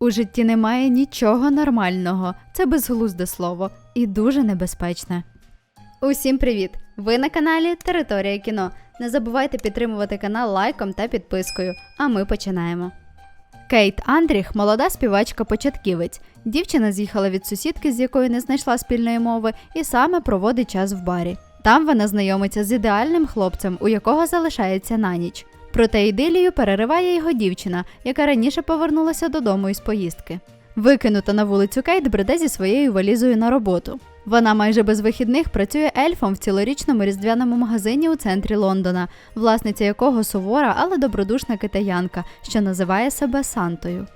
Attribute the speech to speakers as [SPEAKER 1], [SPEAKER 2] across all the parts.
[SPEAKER 1] У житті немає нічого нормального. Це безглузде слово і дуже небезпечне. Усім привіт! Ви на каналі Територія кіно. Не забувайте підтримувати канал лайком та підпискою. А ми починаємо. Кейт Андріх молода співачка-початківець. Дівчина з'їхала від сусідки, з якою не знайшла спільної мови, і саме проводить час в барі. Там вона знайомиться з ідеальним хлопцем, у якого залишається на ніч. Проте ідилію перериває його дівчина, яка раніше повернулася додому із поїздки. Викинута на вулицю Кейт бреде зі своєю валізою на роботу. Вона майже без вихідних працює ельфом в цілорічному різдвяному магазині у центрі Лондона, власниця якого сувора, але добродушна китаянка, що називає себе Сантою.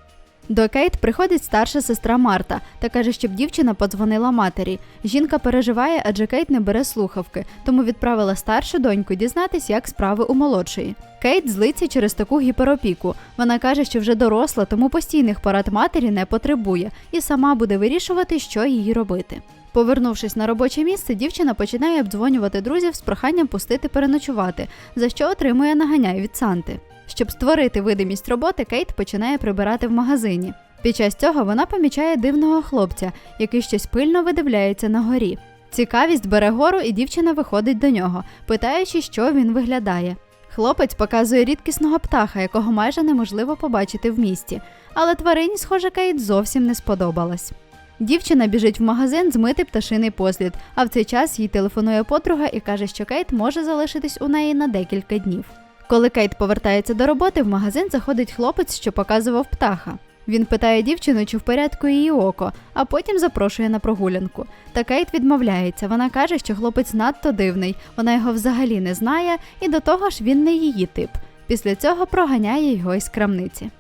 [SPEAKER 1] До Кейт приходить старша сестра Марта та каже, щоб дівчина подзвонила матері. Жінка переживає, адже Кейт не бере слухавки, тому відправила старшу доньку дізнатись, як справи у молодшої. Кейт злиться через таку гіперопіку. Вона каже, що вже доросла, тому постійних порад матері не потребує і сама буде вирішувати, що їй робити. Повернувшись на робоче місце, дівчина починає обдзвонювати друзів з проханням пустити переночувати, за що отримує наганяй від Санти. Щоб створити видимість роботи, Кейт починає прибирати в магазині. Під час цього вона помічає дивного хлопця, який щось пильно видивляється на горі. Цікавість бере гору, і дівчина виходить до нього, питаючи, що він виглядає. Хлопець показує рідкісного птаха, якого майже неможливо побачити в місті, але тварині, схоже, Кейт зовсім не сподобалась. Дівчина біжить в магазин змити пташиний послід, а в цей час їй телефонує подруга і каже, що Кейт може залишитись у неї на декілька днів. Коли Кейт повертається до роботи, в магазин заходить хлопець, що показував птаха. Він питає дівчину, чи в порядку її око, а потім запрошує на прогулянку. Та Кейт відмовляється. Вона каже, що хлопець надто дивний, вона його взагалі не знає, і до того ж він не її тип. Після цього проганяє його із крамниці.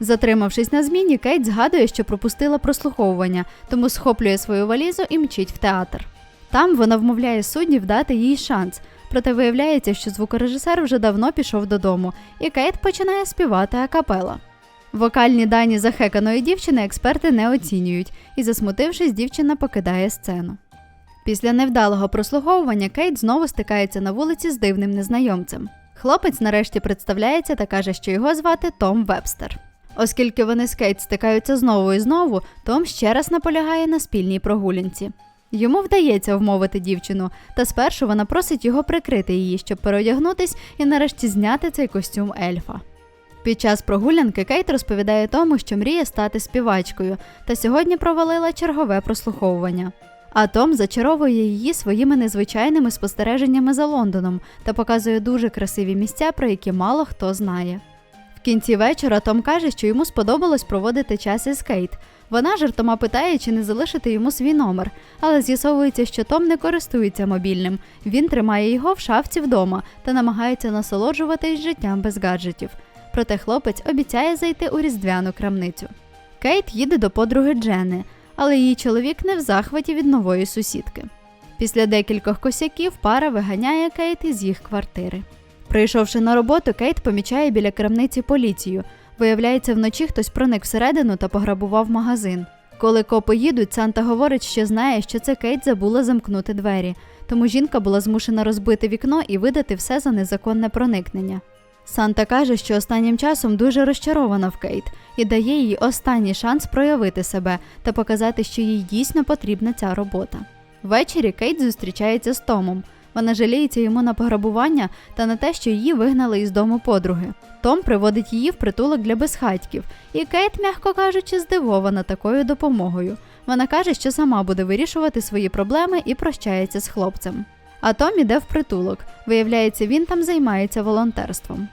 [SPEAKER 1] Затримавшись на зміні, Кейт згадує, що пропустила прослуховування, тому схоплює свою валізу і мчить в театр. Там вона вмовляє суддів дати їй шанс, проте виявляється, що звукорежисер вже давно пішов додому, і Кейт починає співати акапела. Вокальні дані захеканої дівчини експерти не оцінюють, і, засмутившись, дівчина покидає сцену. Після невдалого прослуховування Кейт знову стикається на вулиці з дивним незнайомцем. Хлопець нарешті представляється та каже, що його звати Том Вебстер. Оскільки вони з Кейт стикаються знову і знову, Том ще раз наполягає на спільній прогулянці. Йому вдається вмовити дівчину, та спершу вона просить його прикрити її, щоб переодягнутись і нарешті зняти цей костюм ельфа. Під час прогулянки Кейт розповідає тому, що мріє стати співачкою, та сьогодні провалила чергове прослуховування. А Том зачаровує її своїми незвичайними спостереженнями за Лондоном та показує дуже красиві місця, про які мало хто знає. В кінці вечора Том каже, що йому сподобалось проводити час із Кейт. Вона жартома питає, чи не залишити йому свій номер, але з'ясовується, що Том не користується мобільним. Він тримає його в шафці вдома та намагається насолоджуватись життям без гаджетів. Проте хлопець обіцяє зайти у різдвяну крамницю. Кейт їде до подруги Джени, але її чоловік не в захваті від нової сусідки. Після декількох косяків пара виганяє Кейт із їх квартири. Прийшовши на роботу, Кейт помічає біля крамниці поліцію. Виявляється, вночі хтось проник всередину та пограбував магазин. Коли копи їдуть, Санта говорить, що знає, що це Кейт забула замкнути двері, тому жінка була змушена розбити вікно і видати все за незаконне проникнення. Санта каже, що останнім часом дуже розчарована в Кейт і дає їй останній шанс проявити себе та показати, що їй дійсно потрібна ця робота. Ввечері Кейт зустрічається з Томом. Вона жаліється йому на пограбування та на те, що її вигнали із дому подруги. Том приводить її в притулок для безхатьків, і Кейт, м'яко кажучи, здивована такою допомогою. Вона каже, що сама буде вирішувати свої проблеми і прощається з хлопцем. А Том іде в притулок. Виявляється, він там займається волонтерством.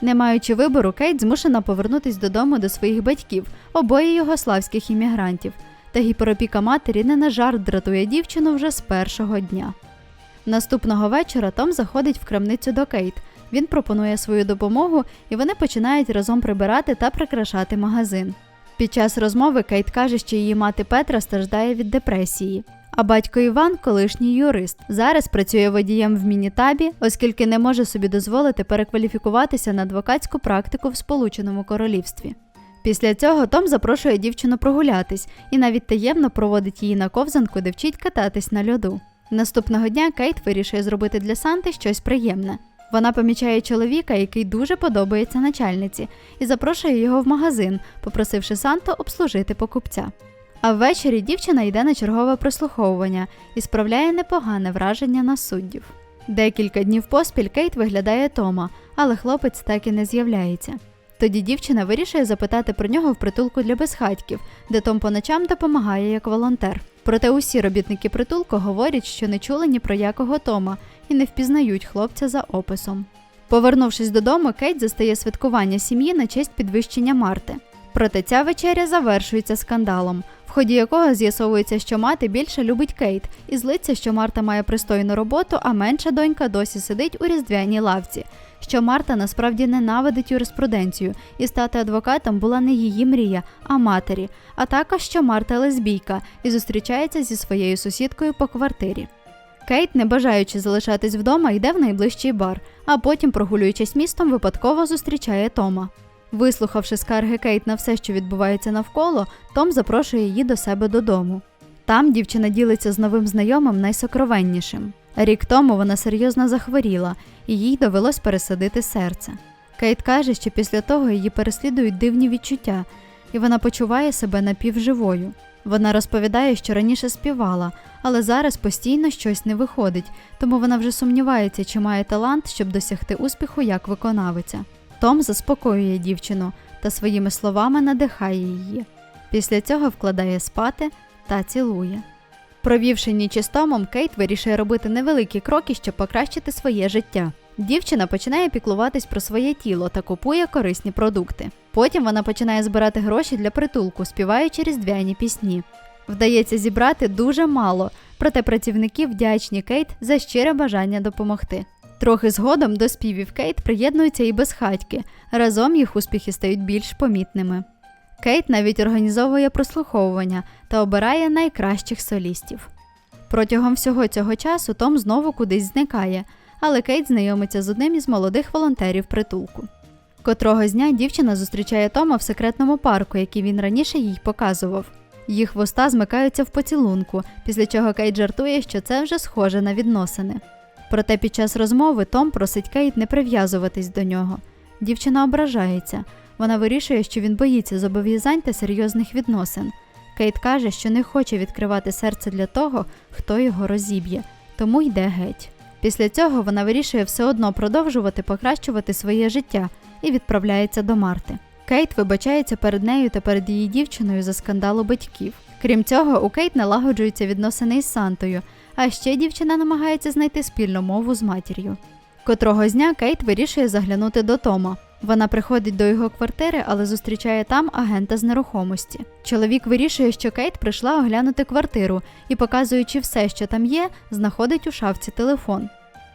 [SPEAKER 1] Не маючи вибору, Кейт змушена повернутись додому до своїх батьків, обоє югославських іммігрантів. Та гіперопіка матері не на жарт дратує дівчину вже з першого дня. Наступного вечора Том заходить в крамницю до Кейт. Він пропонує свою допомогу, і вони починають разом прибирати та прикрашати магазин. Під час розмови Кейт каже, що її мати Петра страждає від депресії. А батько Іван, колишній юрист, зараз працює водієм в мінітабі, оскільки не може собі дозволити перекваліфікуватися на адвокатську практику в Сполученому Королівстві. Після цього Том запрошує дівчину прогулятись і навіть таємно проводить її на ковзанку, де вчить кататись на льоду. Наступного дня Кейт вирішує зробити для Санти щось приємне. Вона помічає чоловіка, який дуже подобається начальниці, і запрошує його в магазин, попросивши Санту обслужити покупця. А ввечері дівчина йде на чергове прослуховування і справляє непогане враження на суддів. Декілька днів поспіль Кейт виглядає Тома, але хлопець так і не з'являється. Тоді дівчина вирішує запитати про нього в притулку для безхатьків, де Том по ночам допомагає як волонтер. Проте усі робітники притулку говорять, що не чули ні про якого Тома і не впізнають хлопця за описом. Повернувшись додому, Кейт застає святкування сім'ї на честь підвищення Марти. Проте ця вечеря завершується скандалом, в ході якого з'ясовується, що мати більше любить Кейт і злиться, що Марта має пристойну роботу, а менша донька досі сидить у різдвяній лавці. Що Марта насправді ненавидить юриспруденцію, і стати адвокатом була не її мрія, а матері, а також що Марта лесбійка і зустрічається зі своєю сусідкою по квартирі. Кейт, не бажаючи залишатись вдома, йде в найближчий бар, а потім, прогулюючись містом, випадково зустрічає Тома. Вислухавши скарги Кейт на все, що відбувається навколо, Том запрошує її до себе додому. Там дівчина ділиться з новим знайомим найсокровеннішим. Рік тому вона серйозно захворіла, і їй довелось пересадити серце. Кейт каже, що після того її переслідують дивні відчуття, і вона почуває себе напівживою. Вона розповідає, що раніше співала, але зараз постійно щось не виходить, тому вона вже сумнівається, чи має талант, щоб досягти успіху як виконавиця. Том заспокоює дівчину та своїми словами надихає її. Після цього вкладає спати та цілує. Провівши ніч із Томом, Кейт вирішує робити невеликі кроки, щоб покращити своє життя. Дівчина починає піклуватись про своє тіло та купує корисні продукти. Потім вона починає збирати гроші для притулку, співаючи різдвяні пісні. Вдається зібрати дуже мало, проте працівники вдячні Кейт за щире бажання допомогти. Трохи згодом до співів Кейт приєднуються і безхатьки. Разом їх успіхи стають більш помітними. Кейт навіть організовує прослуховування та обирає найкращих солістів. Протягом всього цього часу Том знову кудись зникає, але Кейт знайомиться з одним із молодих волонтерів притулку. Котрого дня дівчина зустрічає Тома в секретному парку, який він раніше їй показував. Їх вуста змикаються в поцілунку, після чого Кейт жартує, що це вже схоже на відносини. Проте під час розмови Том просить Кейт не прив'язуватись до нього. Дівчина ображається. Вона вирішує, що він боїться зобов'язань та серйозних відносин. Кейт каже, що не хоче відкривати серце для того, хто його розіб'є, тому йде геть. Після цього вона вирішує все одно продовжувати покращувати своє життя і відправляється до Марти. Кейт вибачається перед нею та перед її дівчиною за скандалу батьків. Крім цього, у Кейт налагоджуються відносини із Сантою, а ще дівчина намагається знайти спільну мову з матір'ю. Котрого дня Кейт вирішує заглянути до Тома. Вона приходить до його квартири, але зустрічає там агента з нерухомості. Чоловік вирішує, що Кейт прийшла оглянути квартиру і, показуючи все, що там є, знаходить у шафці телефон.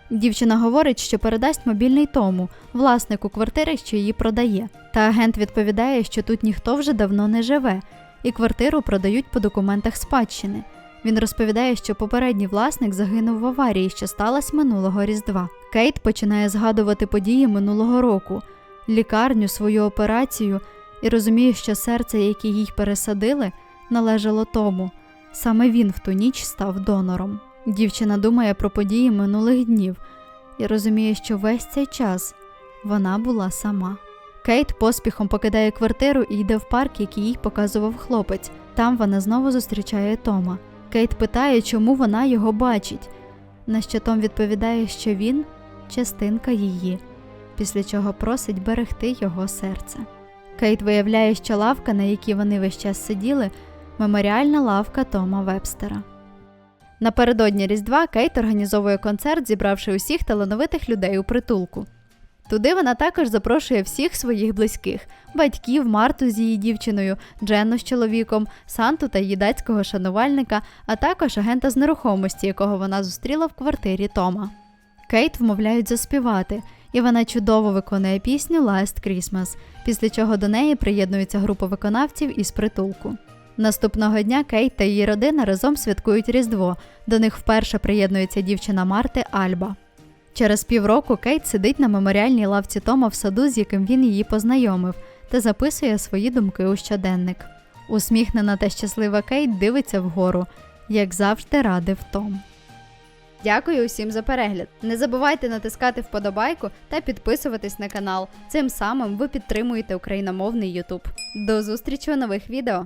[SPEAKER 1] Дівчина говорить, що передасть мобільний тому, власнику квартири, що її продає. Та агент відповідає, що тут ніхто вже давно не живе, і квартиру продають по документах спадщини. Він розповідає, що попередній власник загинув в аварії, що сталася минулого Різдва. Кейт починає згадувати події минулого року, лікарню, свою операцію і розуміє, що серце, яке їй пересадили, належало тому. Саме він в ту ніч став донором. Дівчина думає про події минулих днів і розуміє, що весь цей час вона була сама. Кейт поспіхом покидає квартиру і йде в парк, який їй показував хлопець. Там вона знову зустрічає Тома. Кейт питає, чому вона його бачить. На що Том відповідає, що він частинка її, після чого просить берегти його серце. Кейт виявляє, що лавка, на якій вони весь час сиділи, меморіальна лавка Тома Вебстера. Напередодні Різдва Кейт організовує концерт, зібравши усіх талановитих людей у притулку. Туди вона також запрошує всіх своїх близьких: батьків, Марту з її дівчиною, Дженну з чоловіком, Санту та її датського шанувальника, а також агента з нерухомості, якого вона зустріла в квартирі Тома. Кейт вмовляють заспівати, і вона чудово виконує пісню Last Christmas, після чого до неї приєднується група виконавців із притулку. Наступного дня Кейт та її родина разом святкують Різдво. До них вперше приєднується дівчина Марти Альба. Через півроку Кейт сидить на меморіальній лавці Тома в саду, з яким він її познайомив, та записує свої думки у щоденник. Усміхнена та щаслива Кейт дивиться вгору, як завжди радив Том. Дякую усім за перегляд. Не забувайте натискати вподобайку та підписуватись на канал. Цим самим ви підтримуєте україномовний YouTube. До зустрічі у нових відео!